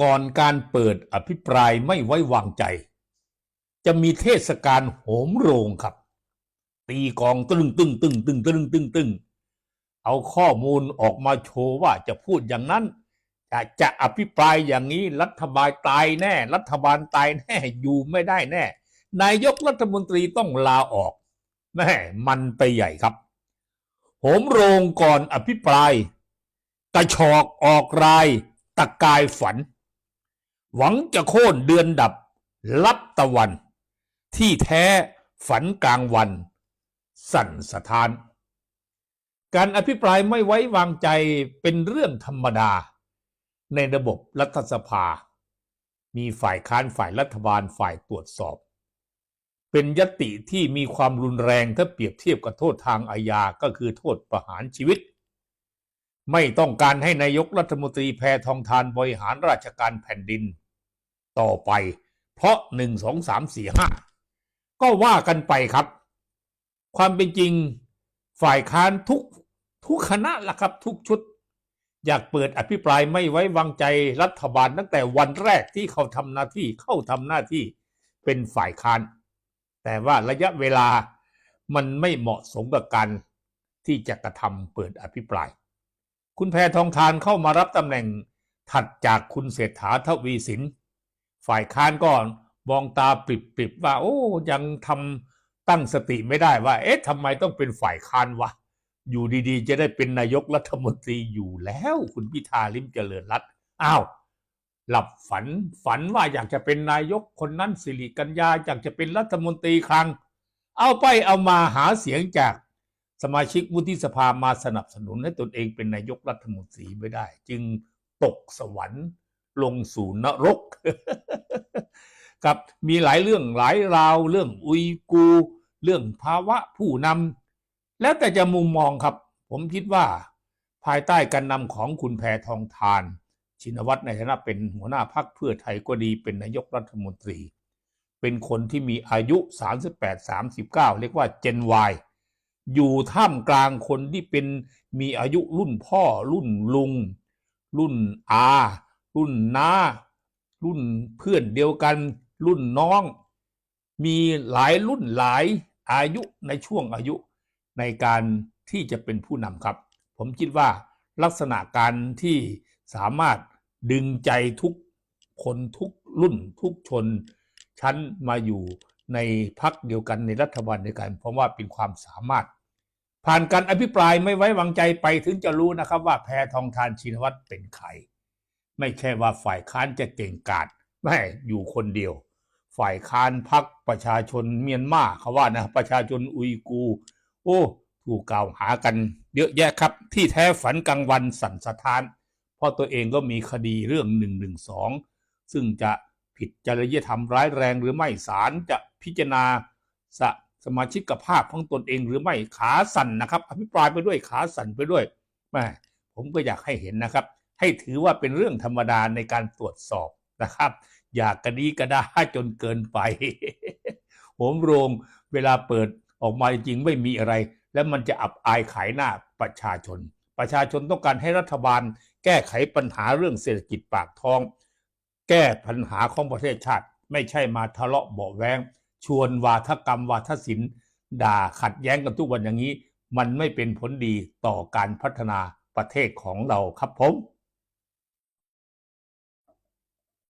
ก่อนการเปิดอภิปรายไม่ไว้วางใจ จะมีเทศกาลโหมโรงครับ ตีกองตึงตึงตึงตึงตึงตึงตึงเอาข้อมูลออกมาโชว์ว่าจะพูดอย่างนั้น จะจะอภิปรายอย่างนี้รัฐบาลตายแน่ รัฐบาลตายแน่อยู่ไม่ได้แน่ นายกรัฐมนตรีต้องลาออกแม่มันไปใหญ่ครับโหมโรงก่อนอภิปราย กระชอกออกราย ตะกายฝัน หวังจะโค่นเดือนดับลับตะวัน ที่แท้ฝันกลางวัน สั่นสะท้าน การอภิปรายไม่ไว้วางใจเป็นเรื่องธรรมดา ในระบบรัฐสภา มีฝ่ายค้านฝ่ายรัฐบาลฝ่ายตรวจสอบ เป็นยติที่มีความรุนแรงถ้าเปรียบเทียบกับโทษทางอาญาก็คือโทษประหารชีวิต ไม่ต้องการให้นายกรัฐมนตรีแพทองทานบริหารราชการแผ่นดิน ต่อไป เพราะหนึ่งสองสามสี่ห้าก็ว่ากันไปครับ ความเป็นจริงฝ่ายค้านทุกทุกคณะละครับทุกชุด อยากเปิดอภิปรายไม่ไว้วางใจรัฐบาลตั้งแต่วันแรกที่เขาทำหน้าที่เข้าทำหน้าที่เป็นฝ่ายค้าน แต่ว่าระยะเวลามันไม่เหมาะสมกับการที่จะกระทำเปิดอภิปราย คุณแพทองทานเข้ามารับตำแหน่งถัดจากคุณเศรษฐาทวีสิน ฝ่ายค้านก็มองตาปิบๆว่า โอ้ยังทำตั้งสติไม่ได้ว่า เอ๊ะทำไมต้องเป็นฝ่ายค้านวะอยู่ดีๆ จะได้เป็นนายกรัฐมนตรีอยู่แล้ว คุณพิธาลิมเจริญรัตอ้าวหลับฝันฝันว่าอยากจะเป็นนายกคนนั้นสิริกัญญาอยากจะเป็นรัฐมนตรีคลังเอาไปเอามาหาเสียงจากสมาชิกวุฒิสภามาสนับสนุนให้ตนเองเป็นนายกรัฐมนตรีไม่ได้ จึงตกสวรรค์ลงสู่นรก กับมีหลายเรื่องหลายราว เรื่องอุยกู เรื่องภาวะผู้นำแล้วแต่จะมุมมองครับ ผมคิดว่า ภายใต้การนำของคุณแพทองทาน ชินวัตรในฐานะเป็นหัวหน้าพักเพื่อไทยก็ดีเป็นนายกรัฐมนตรี เป็นคนที่มีอายุ 38-39 เรียกว่าเจน Y อยู่ท่ามกลางคนที่เป็นมีอายุรุ่นพ่อ รุ่นลุง รุ่นอา รุ่นน้า รุ่นเพื่อนเดียวกัน รุ่นน้อง มีหลายรุ่นหลายอายุในช่วงอายุในการที่จะเป็นผู้นำครับ ผมคิดว่าลักษณะการที่สามารถดึงใจทุกคนทุกรุ่นทุกชน ชั้นมาอยู่ในพักเดียวกันในรัฐบาลเดียวกันเพราะว่าเป็นความสามารถ ผ่านการอภิปรายไม่ไว้วางใจไปถึงจะรู้นะครับว่าแพทองทานชินวัตรเป็นใคร ไม่ใช่ว่าฝ่ายค้านจะเก่งกาจไม่อยู่คนเดียว ฝ่ายค้านพักประชาชนเมียนมาเขาว่านะประชาชนอุยกู โอ้ถูกกล่าวหากันเยอะแยะครับ ที่แท้ฝันกลางวันสั่นสะท้าน เพราะตัวเองก็มีคดีเรื่องหนึ่งหนึ่งสองซึ่งจะผิดจริยธรรมร้ายแรงหรือไม่ศาลจะพิจารณาสสมาชิกภาพของตนเองหรือไม่ขาสั่นนะครับอภิปรายไปด้วยขาสั่นไปด้วยแม่ผมก็อยากให้เห็นนะครับ ให้ถือว่าเป็นเรื่องธรรมดาในการตรวจสอบนะครับ อยากกระดีกระดาจนเกินไป ผมโรงเวลาเปิดออกมาจริงไม่มีอะไร แล้วมันจะอับอายขายหน้าประชาชน ประชาชนต้องการให้รัฐบาล แก้ไขปัญหาเรื่องเศรษฐกิจปากท้อง แก้ปัญหาของประเทศชาติ ไม่ใช่มาทะเลาะเบาแวงชวนวาทกรรมวาทศิลป์ด่าขัดแย้งกันทุกวันอย่างนี้ มันไม่เป็นผลดีต่อการพัฒนาประเทศของเราครับผม